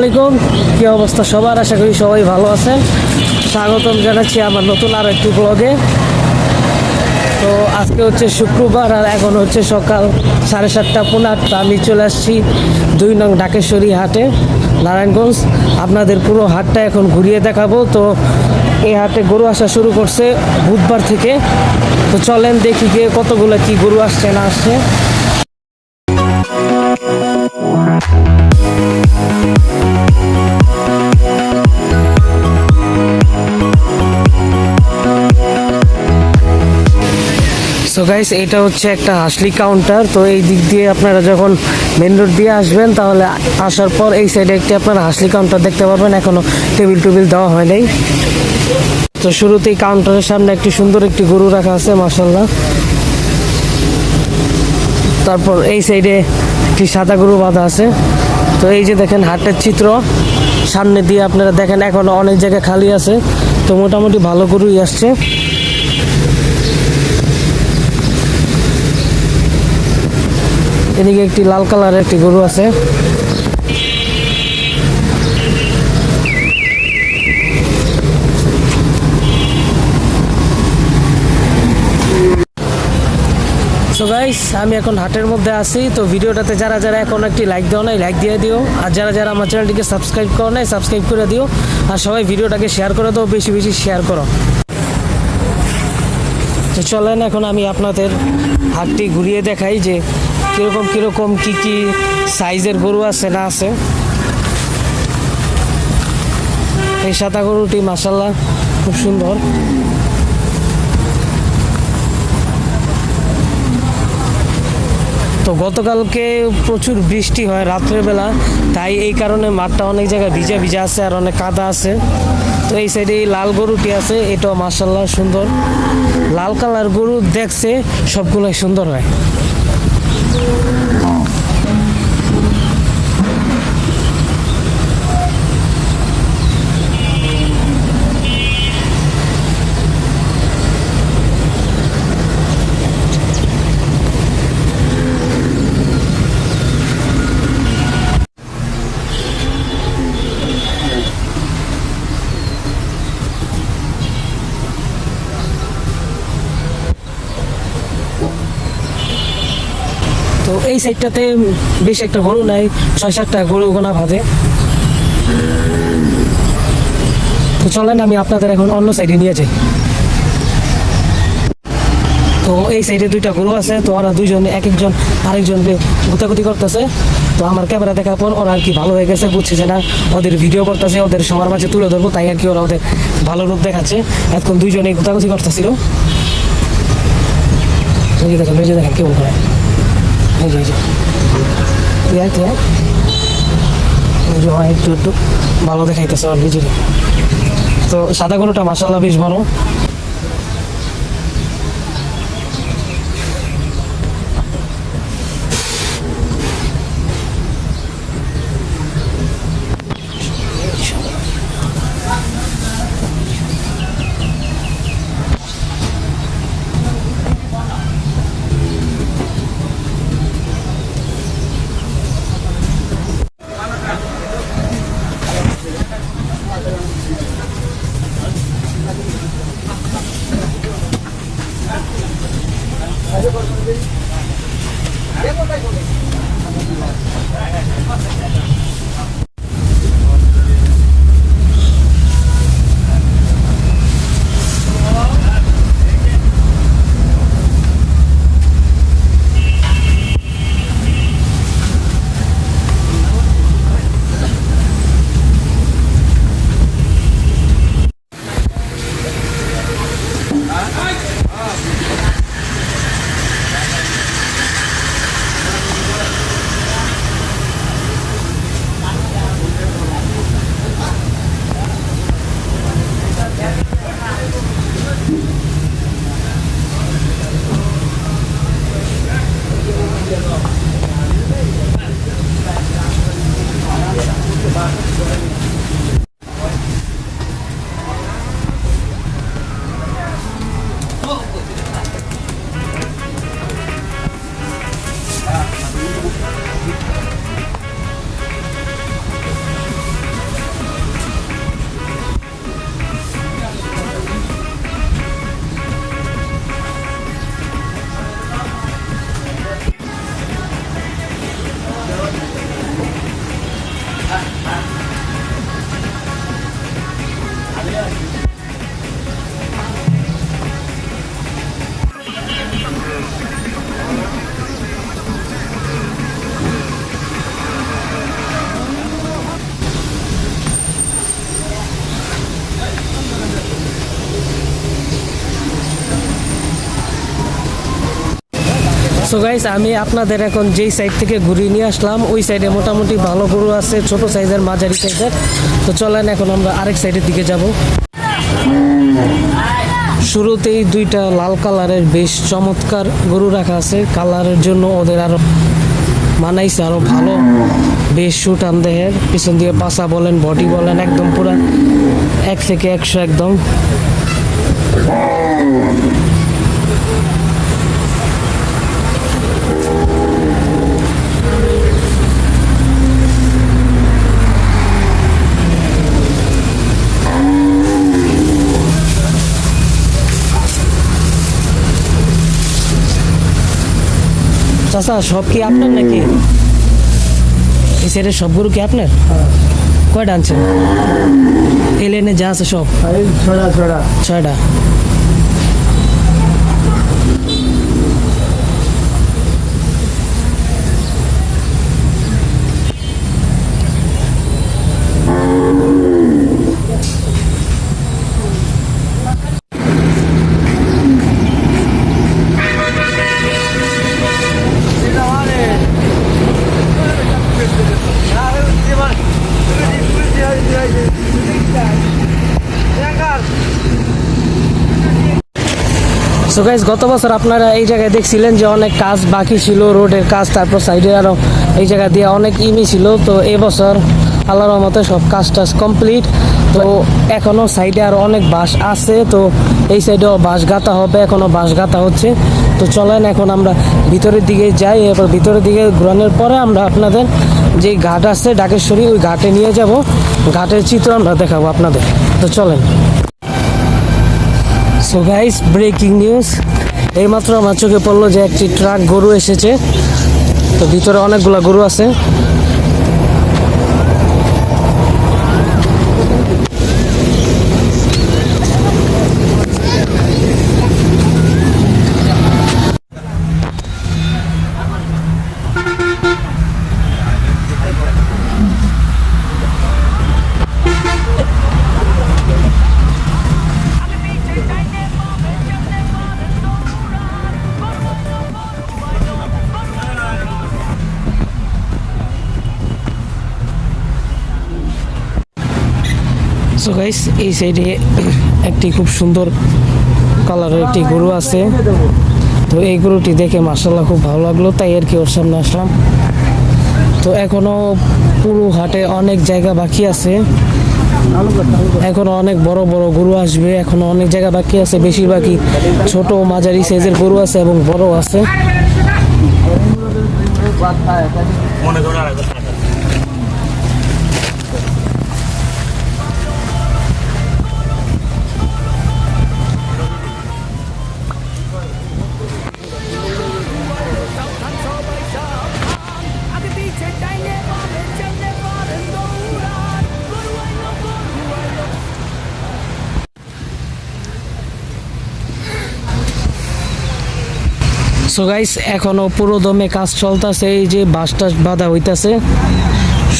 আলাইকুম কি অবস্থা সবার? আশা করি সবাই ভালো আছেন। স্বাগতম জানাচ্ছি আমার নতুন আর একটি ব্লগে তো আজকে হচ্ছে শুক্রবার আর এখন হচ্ছে সকাল সাড়ে সাতটা পনেরো আটটা। আমি চলে আসছি দুই নং ঢাকেশ্বরী হাটে, নারায়ণগঞ্জ। আপনাদের পুরো হাটটা এখন ঘুরিয়ে দেখাবো। তো এই হাটে গরু আসা শুরু করছে বুধবার থেকে। তো চলেন দেখি গিয়ে কতগুলো কি গরু আসছে, না আসছে। সো গাইস এটা হচ্ছে একটা হাসলি কাউন্টার তো এই দিক দিয়ে আপনারা যখন মেন রোড দিয়ে আসবেন, তাহলে আসার পর এই সাইডে একটি আপনারা হাসলি কাউন্টার দেখতে পারবেন। এখনও টেবিল টুবিল দেওয়া হয় নাই। তো শুরুতেই কাউন্টারের সামনে একটি সুন্দর একটি গরু রাখা আছে মাসাল্লাহ তারপর এই সাইডে একটি সাদা গরু বাঁধা আছে। তো এই যে দেখেন হাটের চিত্র, সামনে দিয়ে আপনারা দেখেন এখনও অনেক জায়গায় খালি আছে। তো মোটামুটি ভালো গরুই আসছে। এদিকে একটি লাল কালারের একটি গরু আছে। সো গাইস আমি এখন হাটের মধ্যে আছি, তো ভিডিওটাতে যারা যারা এখন একটি লাইক দেওয়া নাই লাইক দিয়ে দিও। আর যারা যারা আমার চ্যানেলটিকে সাবস্ক্রাইব করো নাই সাবস্ক্রাইব করে দিও। আর সবাই ভিডিওটাকে শেয়ার করে দাও, বেশি বেশি শেয়ার করো। তো চলেন এখন আমি আপনাদের হাটটি ঘুরিয়ে দেখাই যে কীরকম কীরকম, কি কি সাইজের গরু আছে, না আছে? এই সাদা গরুটি মাসাল্লাহ খুব সুন্দর। তো গতকালকে প্রচুর বৃষ্টি হয় রাত্রের বেলা তাই এই কারণে মাঠটা অনেক জায়গায় ভিজা ভিজা আছে আর অনেক কাদা আছে। তো এই সাইডে এই লাল গরুটি আছে, এটাও মাসাল্লাহ সুন্দর। লাল কালার গরু দেখছে, সবগুলোই সুন্দর হয়। Oh. সাইডটাতে বেশ একটা গরু নাই, ছয় সাতটা গরু গোনা বাঁধে। তো চলেন, আমি আপনাদের এখন অন্য সাইডে নিয়ে যাই। তো এই সাইডে দুইটা গরু আছে, তো ওরা দুইজন এক একজন আরেকজনকে গুতাগুতি করতেছে। তো আমার ক্যামেরা দেখার পর ওরা আর কি ভালো হয়ে গেছে, বুঝছে যে না, ওদের ভিডিও করতেছে, ওদের সবার মাঝে তুলে ধরবো, তাই আর কি ওরা ওদের ভালো রূপ দেখাচ্ছে। এখন দুইজনে গুতাগুতি করতেছিল। দেখেন, কেমন করে। এই যে ভালো দেখাইতেছে তো সাদা গরুটা মাসাল্লাহ বেশ বড় সো গাইস আমি আপনাদের এখন যেই সাইড থেকে ঘুরিয়ে নিয়ে আসলাম, ওই সাইডে মোটামুটি ভালো গরু আছে, ছোট সাইজের মাঝারি সাইজের তো চলেন এখন আমরা আরেক সাইডের দিকে যাব। শুরুতেই দুইটা লাল কালারের বেশ চমৎকার গরু রাখা আছে। কালারের জন্য ওদের আরও মানাইছে আরও ভালো। বেশ সুটান দেহের। পিছন দিয়ে পাশা বলেন বডি বলেন, একদম পুরা এক থেকে একশো একদম। চাচা সব কি আপনার নাকি? এই সাইডের সব গরু কি আপনার? কয়টা আনছেন? এই লাইনে যা আছে সব? ছয়টা। ছয়টা। সো গাইজ গত বছর আপনারা এই জায়গায় দেখছিলেন যে অনেক কাজ বাকি ছিল, রোডের কাজ, তারপর সাইডে আরও এই জায়গা দিয়ে অনেক ইমি ছিল। তো এবছর আল্লাহর মতে সব কাজ টাজ কমপ্লিট। তো এখনও সাইডে আরও অনেক বাঁশ আছে। তো এই সাইডেও বাঁশ গাঁথা হবে এখনও বাঁশ গাঁথা হচ্ছে। তো চলেন এখন আমরা ভিতরের দিকে যাই। এরপর ভিতরের দিকে ঘোরানোর পরে আমরা আপনাদের যে ঘাট আছে, ডাকেশ্বরী, ওই ঘাটে নিয়ে যাব। ঘাটের চিত্র আমরা দেখাবো আপনাদের। তো চলেন। সো গাইস ব্রেকিং নিউজ এইমাত্র আমার চোখে পড়ল যে একটি ট্রাক গরু এসেছে। তো ভিতরে অনেকগুলো গরু আছে। গাইস এই সাইডে একটি খুব সুন্দর কালারের একটি গরু আছে। তো এই গরুটি দেখে মার্শাল্লাহ খুব ভালো লাগল, তাই আর কি ওর সামনে আসলাম। তো এখনও পুরো হাটে অনেক জায়গা বাকি আছে। এখনও অনেক বড় বড় গরু আসবে, এখনও অনেক জায়গা বাকি আছে। বেশিরভাগই ছোট মাঝারি সাইজের গরু আছে এবং বড় আছে। সো গাইস এখনও পুরো দমে কাজ চলতেছে, এই যে বাস টাস বাঁধা হইতাছে।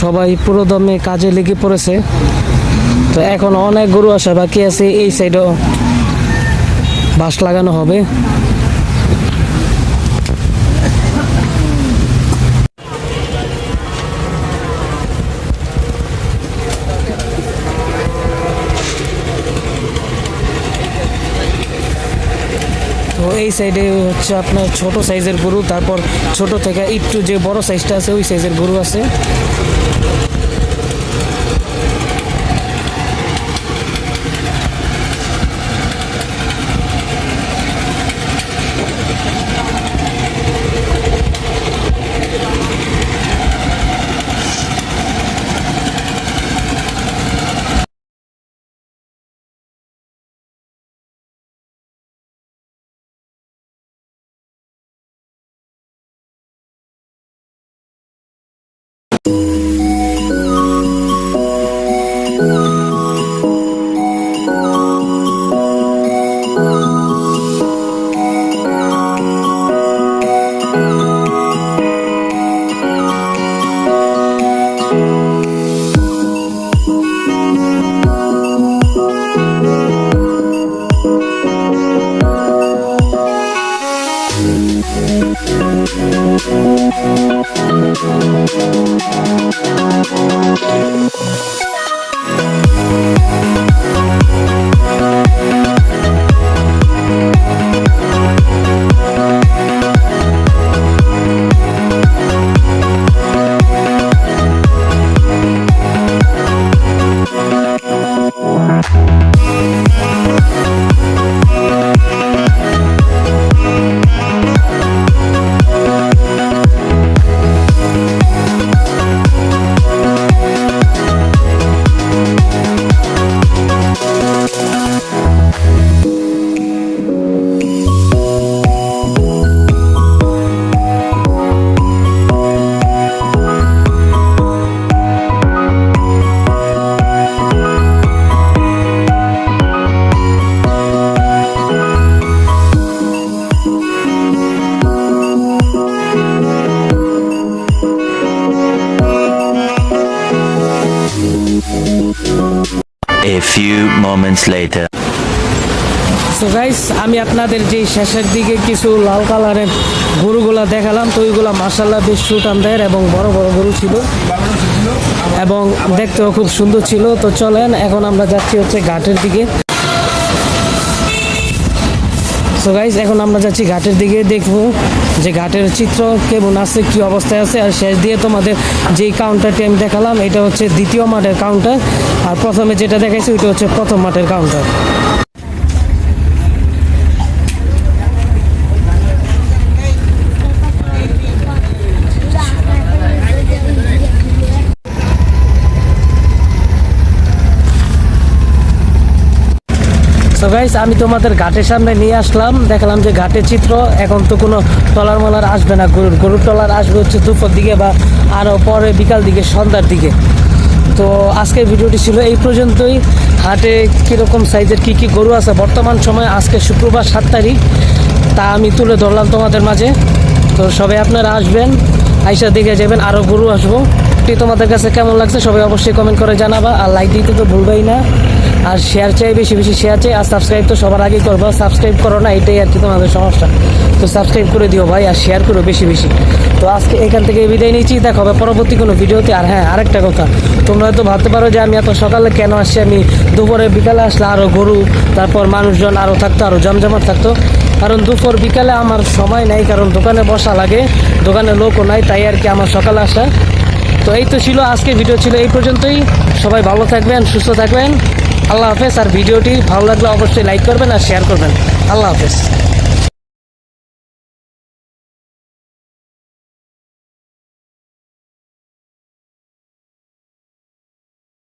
সবাই পুরো দমে কাজে লেগে পড়েছে। তো এখন অনেক গরু আসা বাকি আছে, এই সাইডও বাস লাগানো হবে। এই সাইডে হচ্ছে আপনার ছোট সাইজের গরু, তারপর ছোট থেকে একটু যে বড় সাইজটা আছে, ওই সাইজের গরু আছে। Thank you. Moments later. So guys আমি আপনাদের যে শেষের দিকে কিছু লাল কালারের গরুগুলা দেখালাম, তো ওইগুলা মার্শাল্লাহ বেশ সুটামদের এবং বড় বড় গরু ছিল। এবং দেখতেও খুব সুন্দর ছিল। তো চলেন, এখন আমরা যাচ্ছি হচ্ছে ঘাটের দিকে। সো গাইজ এখন আমরা যাচ্ছি ঘাটের দিকে, দেখব যে ঘাটের চিত্র কেমন আছে, কি অবস্থায় আছে। আর শেষ দিয়ে তোমাদের যেই কাউন্টারটি আমি দেখালাম, এটা হচ্ছে দ্বিতীয় মাঠের কাউন্টার আর প্রথমে যেটা দেখাইছি, ওইটা হচ্ছে প্রথম মাঠের কাউন্টার সো গাইস আমি তোমাদের ঘাটের সামনে নিয়ে আসলাম। দেখলাম যে ঘাটের চিত্র, এখন তো কোনো টলার মলার আসবে না। গরুর গরুর টলার আসবে হচ্ছে দুপুর দিকে বা আরও পরে বিকাল দিকে, সন্ধ্যার দিকে। তো আজকের ভিডিওটি ছিল এই পর্যন্তই। হাটে কীরকম সাইজের কী কী গরু আছে? বর্তমান সময় আজকে শুক্রবার সাত তারিখ। তা আমি তুলে ধরলাম তোমাদের মাঝে। তো সবাই আপনারা আসবেন, আইসা দেখে যাবেন, আরও গরু আসব। এটি তোমাদের কাছে কেমন লাগছে সবাই অবশ্যই কমেন্ট করে জানাবা। আর লাইক দিতে তো ভুলবেই না। আর শেয়ার চাই, বেশি বেশি শেয়ার চাই। আর সাবস্ক্রাইব তো সবার আগে করব। সাবস্ক্রাইব করো না, এটাই আর কি তোমাদের সমস্যা। তো সাবস্ক্রাইব করে দিও ভাই, আর শেয়ার করো বেশি বেশি। তো আজকে এখান থেকে বিদায় নিচ্ছি। দেখা হবে পরবর্তী কোনো ভিডিওতে। আর হ্যাঁ আরেকটা কথা। তোমরা হয়তো ভাবতে পারো যে আমি এত সকালে কেন আসছি? আমি দুপুরে বিকালে আসলে আরও গরু, তারপর মানুষজন আরও থাকতো আরও জমজমাট থাকতো। কারণ দুপুর বিকালে আমার সময় নাই, কারণ দোকানে বসা লাগে, দোকানে লোকও নাই, তাই আর কি আমার সকালে আসা। তো এই তো ছিল আজকে ভিডিও ছিল এই পর্যন্তই। সবাই ভালো থাকবেন, সুস্থ থাকবেন। আল্লাহ হাফেজ, আর ভিডিওটি ভালো লাগলে অবশ্যই লাইক করবেন আর শেয়ার করবেন। আল্লাহ হাফেজ।